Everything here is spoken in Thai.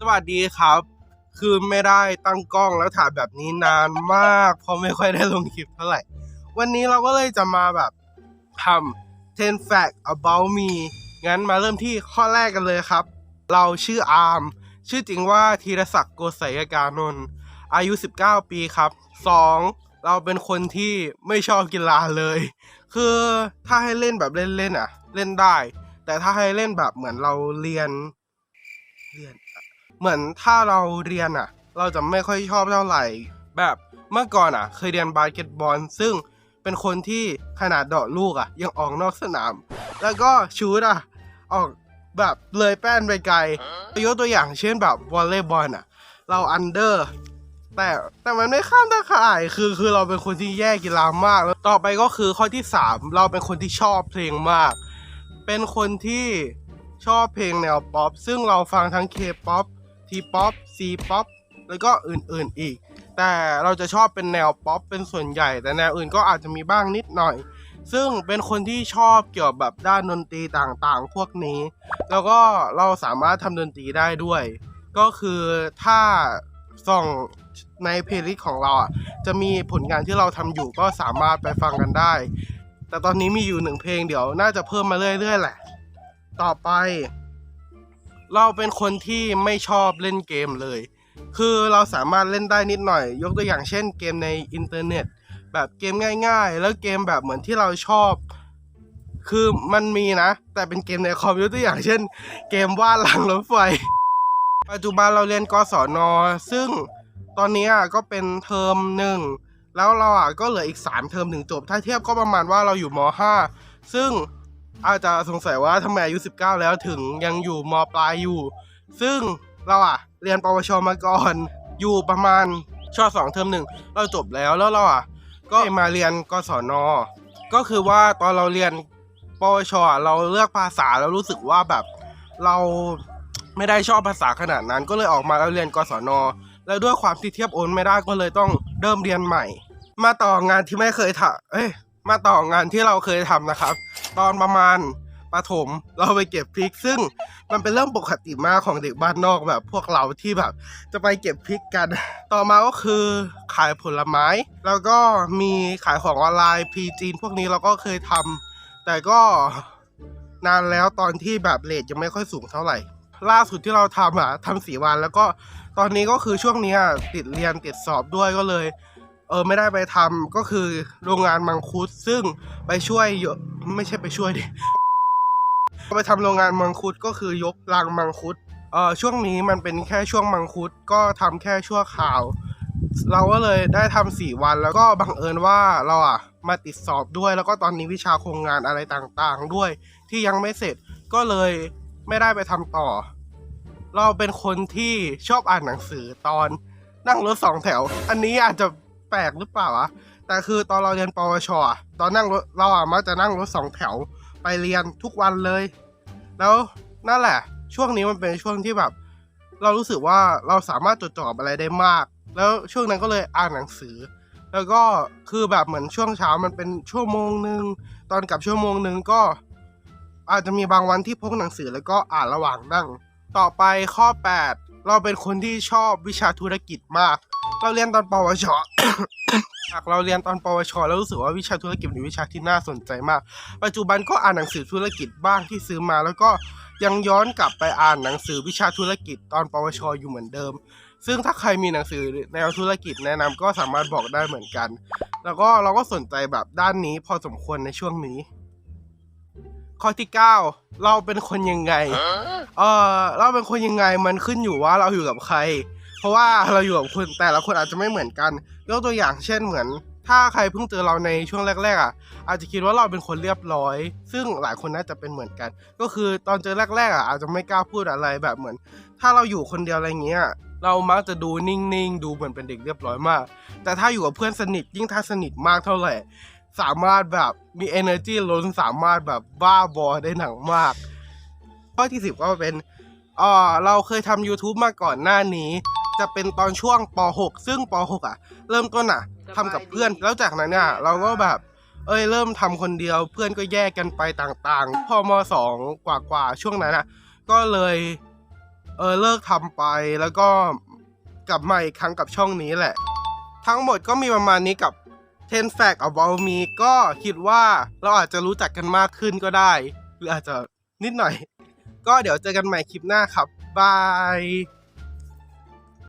สวัสดีครับ คือไม่ได้ตั้งกล้องแล้วถ่ายแบบนี้นานมากเพราะไม่ค่อยได้ลงคลิปเท่าไหร่ วันนี้เราก็เลยจะมาแบบทำ10 fact about me งั้นมาเริ่มที่ข้อแรกกันเลยครับ เราชื่ออาร์ม ชื่อจริงว่าธีรศักดิ์โกศัยกานนท์อายุ 19 ปีครับ 2. เราเป็นคนที่ไม่ชอบกีฬาเลย คือถ้าให้เล่นแบบเล่นๆอะ เล่นได้ แต่ถ้าให้เล่นแบบเหมือนเราเรียนเรียน เหมือนถ้าเราเรียนอะ เราจะไม่ค่อยชอบเท่าไหร่ แบบเมื่อก่อนอะ เคยเรียนบาสเกตบอล ซึ่งเป็นคนที่ขนาดเดาะลูกอะ ยังออกนอกสนาม แล้วก็ชูดอะ ออกแบบเลยแป้นไปไกลยกตัวอย่างเช่นแบบวอลเลย์บอลอะ เราอันเดอร์ แต่แต่มันไม่ข้ามตาข่ายคือคือเราเป็นคนที่แย่กีฬามากแล้วต่อไปก็คือข้อที่ 3 เราเป็นคนที่ชอบเพลงมาก เป็นคนที่ชอบเพลงแนวป๊อปซึ่งเราฟังทั้งเคป๊อป K-POP T-POP C-POP แล้วก็อื่นๆอีก แต่เราจะชอบเป็นแนวป๊อปเป็นส่วนใหญ่ แต่แนวอื่นก็อาจจะมีบ้างนิดหน่อย ซึ่งเป็นคนที่ชอบเกี่ยวกับแบบด้านดนตรีต่างๆ พวกนี้ แล้วก็เราสามารถทำดนตรีได้ด้วย ก็คือถ้าส่องในเพลย์ลิสต์ของเราอะจะมีผลงานที่เราทำอยู่ก็สามารถไปฟังกันได้ แต่ตอนนี้มีอยู่หนึ่งเพลงเดี๋ยวน่าจะเพิ่มมาเรื่อยๆแหละ ต่อไป เราเป็นคนที่ไม่ชอบเล่นเกมเลย คือเราสามารถเล่นได้นิดหน่อย ยกตัวอย่างเช่นเกมในอินเทอร์เน็ต แบบเกมง่ายๆ แล้วเกมแบบเหมือนที่เราชอบ คือมันมีนะ แต่เป็นเกมในคอมยกตัวอย่างเช่น เกมวาดหลังรถไฟ ปัจจุบันเราเรียนกศน ซึ่งตอนนี้ก็เป็นเทอมหนึ่งแล้วเราอะก็เหลืออีก 3 เทอมถึงจบ ถ้าเทียบก็ประมาณว่าเราอยู่ม .5 ซึ่ง อาจจะสงสัยว่าทำไมอายุ 19 แล้วถึงยังอยู่มปลายอยู่ ซึ่งเราอะเรียนปวชมาก่อน อยู่ประมาณช่อสองเทอมหนึ่งเราจบแล้วแล้วเราอะก็มาเรียนกศนก็คือว่าตอนเราเรียนปวชเราเลือกภาษาแล้วรู้สึกว่าแบบเราไม่ได้ชอบภาษาขนาดนั้น ก็เลยออกมาแล้วเรียนกศนแล้วด้วยความที่เทียบโอนไม่ได้ก็เลยต้องเริ่มเรียนใหม่ มาต่องานที่ไม่เคยทำเอ้ย มาต่องานที่เราเคยทำนะครับ ตอนประมาณประถมเราไปเก็บพริก ซึ่งมันเป็นเรื่องปกติมากของเด็กบ้านนอกแบบ พวกเราที่แบบ จะไปเก็บพริกกัน ต่อมาก็คือขายผลไม้ แล้วก็มีขายของออนไลน์พีจีนพวกนี้เราก็เคยทำแต่ก็นานแล้วตอนที่แบบเลทยังไม่ค่อยสูงเท่าไหร่ ล่าสุดที่เราทำอะทำสี่วันแล้วก็ตอนนี้ก็คือช่วงนี้ติดเรียนติดสอบด้วยก็เลย เออไม่ได้ไปทำก็คือโรงงานมังคุดซึ่งไปช่วยยไม่ใช่ไปช่วยดิไปทำโรงงานมังคุดก็คือยกลังมังคุดเออช่วงนี้มันเป็นแค่ช่วงมังคุดก็ทำแค่ชั่วคราว เราก็เลยได้ทำสี่วันแล้วก็บังเอิญว่าเราอะมาติดสอบด้วย แล้วก็ตอนนี้วิชาโครงงานอะไรต่างๆด้วย ที่ยังไม่เสร็จก็เลยไม่ได้ไปทำต่อ เราเป็นคนที่ชอบอ่านหนังสือตอนนั่งรถสองแถว อันนี้อาจจะ ปลกหรือเปล่าอะแต่คือตอนเราเรียนปวชตอนนั่งรถเราอะมักจะนั่งรถสองแถวไปเรียนทุกวันเลย แล้วนั่นแหละ ช่วงนี้มันเป็นช่วงที่แบบ เรารู้สึกว่าเราสามารถจดจ่อบอะไรได้มาก แล้วช่วงนั้นก็เลยอ่านหนังสือ แล้วก็คือแบบเหมือนช่วงเช้ามันเป็นชั่วโมงหนึ่งตอนกลับชั่วโมงหนึ่งก็ อาจจะมีบางวันที่พกหนังสือแล้วก็อ่านระหว่างนั่ง ต่อไปข้อ 8 เราเป็นคนที่ชอบวิชาธุรกิจมาก เราเรียนตอนปวช หากเราเรียนตอนปวช แล้วรู้สึกว่าวิชาธุรกิจเป็นวิชาที่น่าสนใจมาก ปัจจุบันก็อ่านหนังสือธุรกิจบ้างที่ซื้อมา แล้วก็ยังย้อนกลับไปอ่านหนังสือวิชาธุรกิจตอนปวชอยู่เหมือนเดิม ซึ่งถ้าใครมีหนังสือแนวธุรกิจแนะนำก็สามารถบอกได้เหมือนกัน แล้วก็เราก็สนใจแบบด้านนี้พอสมควรในช่วงนี้ ข้อที่ 9 เราเป็นคนยังไง เออเราเป็นคนยังไงมันขึ้นอยู่ว่าเราอยู่กับใครเพ ราะว่าเราอยู่กับคนแต่ละคนอาจจะไม่เหมือนกันยกตัวอย่างเช่นเหมือน ถ้าใครเพิ่งเจอเราในช่วงแรก ๆ อะ อาจจะคิดว่าเราเป็นคนเรียบร้อย ซึ่งหลายคนน่าจะเป็นเหมือนกัน ก็คือตอนเจอแรกๆอะอาจจะไม่กล้าพูดอะไรแบบเหมือน ถ้าเราอยู่คนเดียวอะไรเงี้ยเรามักจะดูนิ่งๆ ดูเหมือนเป็นเด็กเรียบร้อยมาก แต่ถ้าอยู่กับเพื่อนสนิทยิ่งถ้าสนิทมากเท่าไหร่ สามารถแบบมี energy ล้นสามารถแบบบ้าบอได้หนังมากข้อที่สิบก็เป็นเออเราเคยทำ YouTube มาก่อนหน้านี้ จะเป็นตอนช่วงป .6 ซึ่งป .6 อะ เริ่มต้นอะทำกับเพื่อนแล้วจากนั้นเนี่ยเราก็แบบ เอ้ยเริ่มทำคนเดียวเพื่อนก็แยกกันไปต่างๆ พอมสองกว่าๆช่วงนั้นอะ ก็เลยเออเลิกทำไปแล้วก็กลับมาอีกครั้งกับช่องนี้แหละ ทั้งหมดก็มีประมาณนี้กับ 10 fact about me ก็คิดว่าเราอาจจะรู้จักกันมากขึ้นก็ได้ หรืออาจจะนิดหน่อย ก็เดี๋ยวเจอกันใหม่คลิปหน้าครับบาย